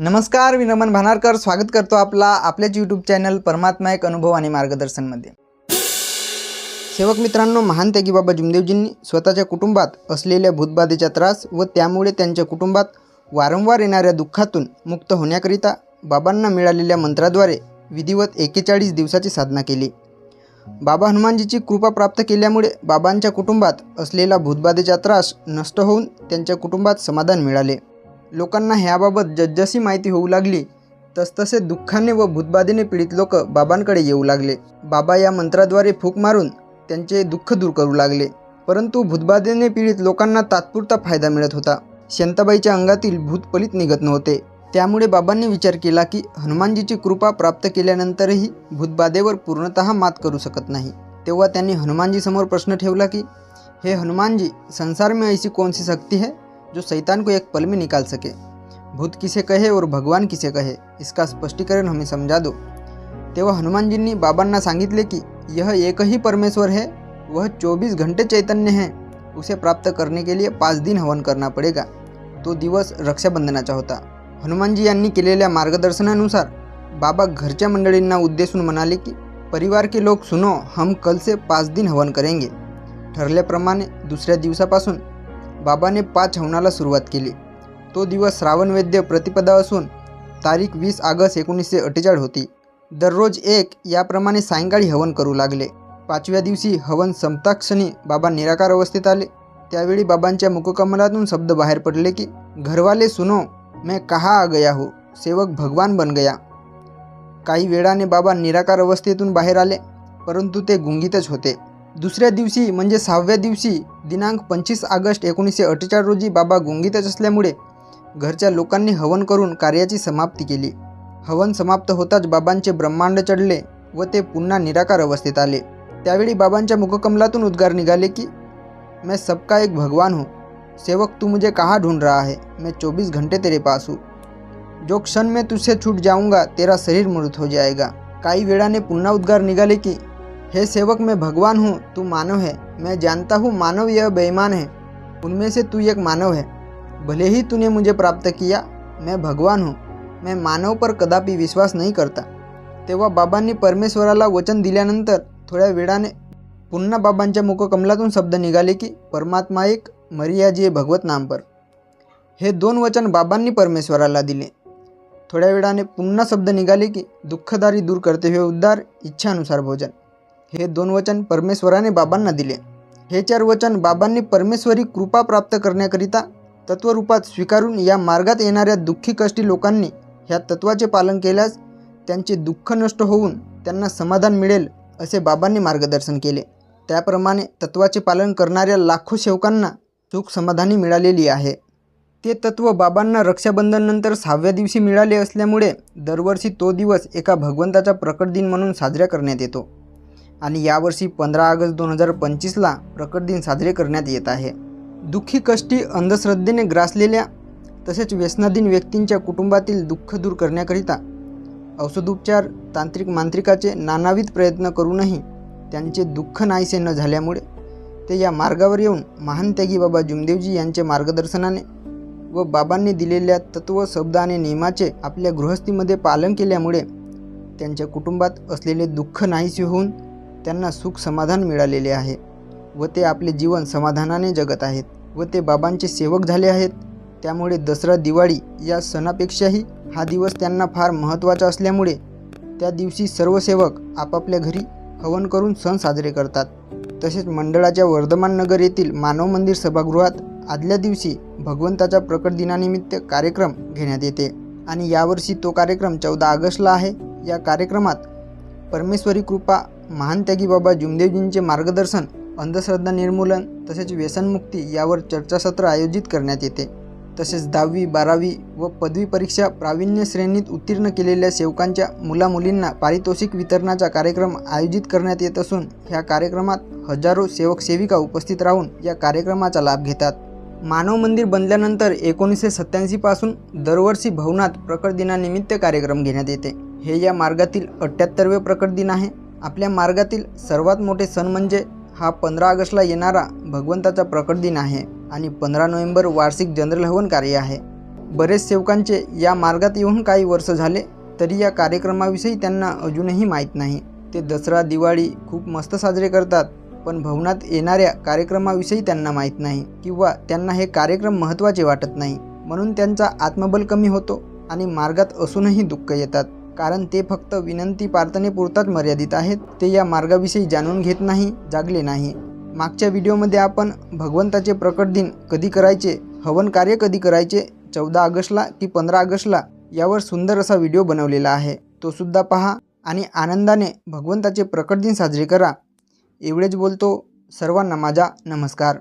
नमस्कार मी रमन भानारकर. स्वागत करतो आपला आपल्याच यूट्यूब चॅनल परमात्मा एक अनुभव आणि मार्गदर्शनमध्ये. सेवक मित्रांनो महान त्यागीबाबा जुमदेवजींनी स्वतःच्या कुटुंबात असलेल्या भूतबाधेचा त्रास व त्यामुळे त्यांच्या कुटुंबात वारंवार येणाऱ्या दुःखातून मुक्त होण्याकरिता बाबांना मिळालेल्या मंत्राद्वारे विधिवत एकेचाळीस दिवसाची साधना केली. बाबा हनुमानजीची कृपा प्राप्त केल्यामुळे बाबांच्या कुटुंबात असलेला भूतबाधेचा त्रास नष्ट होऊन त्यांच्या कुटुंबात समाधान मिळाले. लोकांना ह्याबाबत जसजशी माहिती होऊ लागली तसतसे दुःखाने व भूतबाधेने पीडित लोक बाबांकडे येऊ लागले. बाबा या मंत्राद्वारे फूक मारून त्यांचे दुःख दूर करू लागले. परंतु भूतबाधेने पीडित लोकांना तात्पुरता फायदा मिळत होता. शांताबाईच्या अंगातील भूत पलित निघत नव्हते. त्यामुळे बाबांनी विचार केला की हनुमानजीची कृपा प्राप्त केल्यानंतरही भूतबाधेवर पूर्णतः मात करू शकत नाही. तेव्हा त्यांनी हनुमानजीसमोर प्रश्न ठेवला की हे हनुमानजी संसार में ऐसी कौन सी शक्ति है? जो शैतान को एक पल में निकाल सके। भूत किसे कहे और भगवान किसे कहे, इसका स्पष्टीकरण हमें समझा दो। तेव्हा हनुमानजींनी बाबांना सांगितले की, यह एक ही परमेश्वर है, वह 24 घंटे चैतन्य है, उसे प्राप्त करने के लिए पाच दिन हवन करना पडेगा तो दिवस रक्षाबंधनाचा होता हनुमानजी यांनी केलेल्या मार्गदर्शनानुसार बाबा घरच्या मंडळींना उद्देशून म्हणाले की, परिवार के लोग सुनो, हम कल से पाच दिन हवन करेंगे। ठरल्याप्रमाणे दुसऱ्या दिवसापासून बाबाने पाच हवनाला सुरुवात केली. तो दिवस श्रावण वैद्य प्रतिपदा असून तारीख वीस ऑगस्ट एकोणीसशे अठ्ठेचाळीस होती. दररोज एक याप्रमाणे सायंकाळी हवन करू लागले. पाचव्या दिवशी हवन संपताक्षणी बाबा निराकार अवस्थेत आले. त्यावेळी बाबांच्या मुखकमलातून शब्द बाहेर पडले की घरवाले सुनो मैं कहा आ गया हो? सेवक भगवान बन गया. काही वेळाने बाबा निराकार अवस्थेतून बाहेर आले परंतु ते गुंगीतच होते. दुसऱ्या दिवशी म्हणजे सहाव्या दिवशी दिनांक पंचवीस ऑगस्ट एकोणीसशे अठ्ठेचाळीस रोजी बाबा गुंगीतच असल्यामुळे घरच्या लोकांनी हवन करून कार्याची समाप्ती केली. हवन समाप्त होताच बाबांचे ब्रह्मांड चढले व ते पुन्हा निराकार अवस्थेत आले. त्यावेळी बाबांच्या मुखकमलातून उद्गार निघाले की मैं सबका एक भगवान हूँ. सेवक तू मुझे कहाँ ढूंढ रहा है? मैं चौबीस घंटे तेरे पास हूँ. जो क्षण में तुझसे छूट जाऊंगा तेरा शरीर मृत हो जाएगा. काही वेळाने पुन्हा उद्गार निघाले की हे सेवक मैं भगवान हूँ तू मानव है। मैं जानता हूँ मानव यह बेईमान है। उनमें से तू एक मानव है। भले ही तूने मुझे प्राप्त किया मैं भगवान हूँ। मैं मानव पर कदापि विश्वास नहीं करता। तेव्हा बाबांनी परमेश्वराला वचन दिल्यानंतर थोड्या वेळाने पुन्हा बाबांच्या मुखकमलातून शब्द निघाले की परमात्मा एक मर्याजी भगवत नाम पर. हे दोन वचन बाबांनी परमेश्वराला दिले. थोड्या वेळाने पुन्हा शब्द निघाले की दुःखदारी दूर करते हुए उद्धार इच्छानुसार भोजन. हे दोन वचन परमेश्वराने बाबांना दिले. हे चार वचन बाबांनी परमेश्वरी कृपा प्राप्त करण्याकरिता तत्वरूपात स्वीकारून या मार्गात येणाऱ्या दुःखी कष्टी लोकांनी ह्या तत्वाचे पालन केल्यास त्यांचे दुःख नष्ट होऊन त्यांना समाधान मिळेल असे बाबांनी मार्गदर्शन केले. त्याप्रमाणे तत्वाचे पालन करणाऱ्या लाखो सेवकांना सुख समाधानी मिळालेली आहे. ते तत्व बाबांना रक्षाबंधननंतर सहाव्या दिवशी मिळाले असल्यामुळे दरवर्षी तो दिवस एका भगवंताचा प्रकट दिन म्हणून साजरा करण्यात येतो. आणि यावर्षी पंधरा ऑगस्ट दोन हजार पंचवीसला प्रकट दिन साजरे करण्यात येत आहे. दुःखी कष्टी अंधश्रद्धेने ग्रासलेल्या तसेच व्यसनाधीन व्यक्तींच्या कुटुंबातील दुःख दूर करण्याकरिता औषधोपचार तांत्रिक मांत्रिकाचे नानाविध प्रयत्न करूनही त्यांचे दुःख नाहीसे न झाल्यामुळे ते या मार्गावर येऊन महान त्यागी बाबा जुमदेवजी यांच्या मार्गदर्शनाने व बाबांनी दिलेल्या तत्व शब्द आणि नियमाचे आपल्या गृहस्थीमध्ये पालन केल्यामुळे त्यांच्या कुटुंबात असलेले दुःख नाहीसे होऊन त्यांना सुख समाधान मिळालेले आहे व ते आपले जीवन समाधानाने जगत आहेत व ते बाबांचे सेवक झाले आहेत. त्यामुळे दसरा दिवाळी या सणापेक्षाही हा दिवस त्यांना फार महत्त्वाचा असल्यामुळे त्या दिवशी सर्व सेवक आपापल्या घरी हवन करून सण साजरे करतात. तसेच मंडळाच्या वर्धमान नगर येथील मानव मंदिर सभागृहात आदल्या दिवशी भगवंताच्या प्रकट दिनानिमित्त कार्यक्रम घेण्यात येते आणि यावर्षी तो कार्यक्रम चौदा ऑगस्टला आहे. या कार्यक्रमात परमेश्वरी कृपा महान त्यागी बाबा जुमदेवजींचे मार्गदर्शन अंधश्रद्धा निर्मूलन तसेच व्यसनमुक्ती यावर चर्चासत्र आयोजित करण्यात येते. तसेच दहावी बारावी व पदवी परीक्षा प्रावीण्य श्रेणीत उत्तीर्ण केलेल्या सेवकांच्या मुलामुलींना पारितोषिक वितरणाचा कार्यक्रम आयोजित करण्यात येत असून ह्या कार्यक्रमात हजारो सेवक सेविका उपस्थित राहून या कार्यक्रमाचा लाभ घेतात. मानव मंदिर बनल्यानंतर एकोणीसशे सत्त्याऐंशीपासून दरवर्षी भवनात प्रकट दिनानिमित्त कार्यक्रम घेण्यात येते. हे या मार्गातील अठ्ठ्याहत्तरवे प्रकट दिन आहे. आपल्या मार्गातील सर्वात मोठे सण म्हणजे हा पंधरा ऑगस्टला येणारा भगवंताचा प्रकट दिन आहे आणि पंधरा नोव्हेंबर वार्षिक जनरल हवन कार्य आहे. बरेच सेवकांचे या मार्गात येऊन काही वर्ष झाले तरी या कार्यक्रमाविषयी त्यांना अजूनही माहीत नाही. ते दसरा दिवाळी खूप मस्त साजरे करतात पण भवनात येणाऱ्या कार्यक्रमाविषयी त्यांना माहीत नाही किंवा त्यांना हे कार्यक्रम महत्त्वाचे वाटत नाही म्हणून त्यांचा आत्मबल कमी होतो आणि मार्गात असूनही दुःख येतात. कारण ते फक्त विनंती प्रार्थनेपुरताच मर्यादित आहेत. ते या मार्गाविषयी जाणून घेत नाही जागले नाही. मागच्या व्हिडिओमध्ये आपण भगवंताचे प्रकट दिन कधी करायचे हवन कार्य कधी करायचे चौदा ऑगस्टला की पंधरा ऑगस्टला यावर सुंदर असा व्हिडिओ बनवलेला आहे. तो सुद्धा पहा आणि आनंदाने भगवंताचे प्रकट दिन साजरे करा. एवढेच बोलतो सर्वांना माझा नमस्कार.